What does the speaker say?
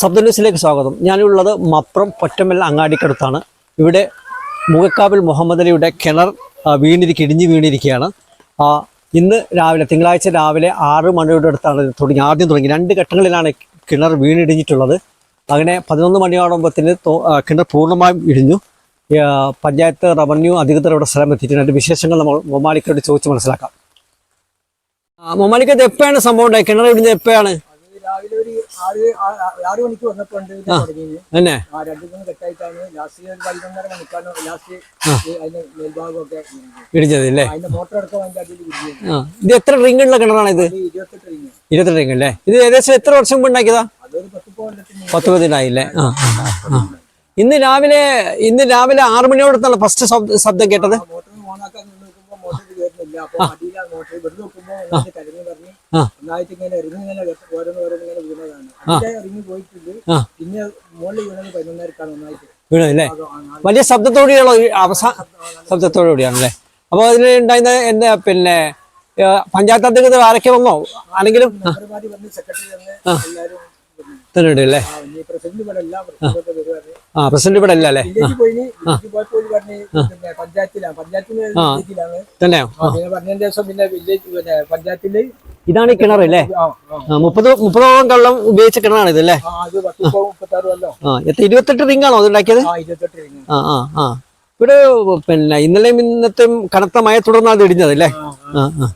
ശബ്ദ ന്യൂസിലേക്ക് സ്വാഗതം. ഞാനുള്ളത് മപ്രം പൊറ്റമ്മൽ അങ്ങാടിക്കടുത്താണ്. ഇവിടെ മുഖക്കാവിൽ മുഹമ്മദ് അലിയുടെ കിണർ വീണിരിക്കുക ഇടിഞ്ഞ് വീണിരിക്കുകയാണ്. ഇന്ന് രാവിലെ തിങ്കളാഴ്ച രാവിലെ ആറ് മണിയുടെ അടുത്താണ് തുടങ്ങി ആദ്യം തുടങ്ങി. രണ്ട് ഘട്ടങ്ങളിലാണ് കിണർ വീണിടിഞ്ഞിട്ടുള്ളത്. അങ്ങനെ പതിനൊന്ന് മണിയോടുമ്പത്തിന് കിണർ പൂർണമായും ഇടിഞ്ഞു. പഞ്ചായത്ത് റവന്യൂ അധികൃതർ ഇവിടെ സ്ഥലം എത്തിയിട്ടുണ്ട് വിശേഷങ്ങൾ നമ്മൾ മൊമാലിക്കോട് ചോദിച്ച് മനസ്സിലാക്കാം. ആ, മൊമാലിക്ക ഇത് എപ്പോഴാണ് സംഭവം ഉണ്ടായത്? കിണർ ഇടിഞ്ഞത് എപ്പോഴാണ്? ആറ് മണിക്ക് വന്നപ്പോ തുടങ്ങിയത് ആ രണ്ടു മൂന്ന് കെട്ടായിട്ടാണ്. ലാസ്റ്റ് ഒരു പതിനൊന്നര മണിക്കാണ് ലാസ്റ്റ് അതിന്റെ മേൽഭാഗമൊക്കെ ഇടിഞ്ഞത്. അല്ലേ അതിന്റെ മോട്ടർ അടക്കം അതിന്റെ അടിയിൽ വിരിഞ്ഞത് ഇത് എത്ര റിങ്ങുള്ള കിണറാണ് ഇത്? ഇരുപത്തെട്ട് റിങ് റിങ് അല്ലേ ഇത് ഏകദേശം എത്ര വർഷം മുമ്പ് ഉണ്ടാക്കിയതാ? പത്ത് പതിനായില്ലേ ആ. ഇന്ന് രാവിലെ ഇന്ന് രാവിലെ ആറു മണിയോടത്താണ് ഫസ്റ്റ് ശബ്ദം കേട്ടത്? മോട്ടർ ഓണാക്കാൻ നോക്കുമ്പോൾ നോക്കുമ്പോ മോട്ടർ കയറുന്നില്ല അപ്പൊ അടിയിലാണ് മോട്ടർ. ഇവിടെ നോക്കുമ്പോ ഒന്നായിട്ട് പറഞ്ഞ് ഇങ്ങനെ ഇറങ്ങി ഇങ്ങനെ ഓരോന്ന് ഓരോന്ന് ഇങ്ങനെ വീണതാണ്. ഇറങ്ങി പോയിട്ടുണ്ട്. പിന്നെ മുകളിൽ വീണത് പതിനൊന്നരക്കാണ് ഒന്നായിട്ട് വീണതല്ലേ അത് ആ- ആ- വലിയ ശബ്ദത്തോടെയാണോ അവസാന ശബ്ദത്തോടുകൂടിയാണല്ലേ? അപ്പോൾ അതിന് ഉണ്ടായിരുന്ന എന്താ പിന്നെ പഞ്ചായത്ത് അധികൃതർ ആരൊക്കെ വന്നോ? ആരെങ്കിലും? ആ, മെമ്പർമാര് സെക്രട്ടറി വന്ന് എല്ലാരും വന്നു. തന്നെ ഉണ്ട് അല്ലേ ആ, പ്രസിഡന്റ് ഇവിടെ അല്ല അല്ലേ? പറഞ്ഞ് തന്നെയോ? പിന്നെ വില്ലേജ് പിന്നെ പഞ്ചായത്തിൽ ഇതാണ് ഈ കിണർ അല്ലേ? മുപ്പത് മുപ്പതോളം കള്ളം ഉപയോഗിച്ച കിണറാണ് ഇത് അല്ലേ? ആ എത്ര ഇരുപത്തെട്ട് റിങ്ങാണോ അത് ഉണ്ടാക്കിയത്? ആ ആ ആ ഇവിടെ പിന്നെ ഇന്നലെയും ഇന്നത്തെയും കനത്ത മഴ തുടർന്നാണ് ഇത് ഇടിഞ്ഞത് അല്ലേ. ആ ആ.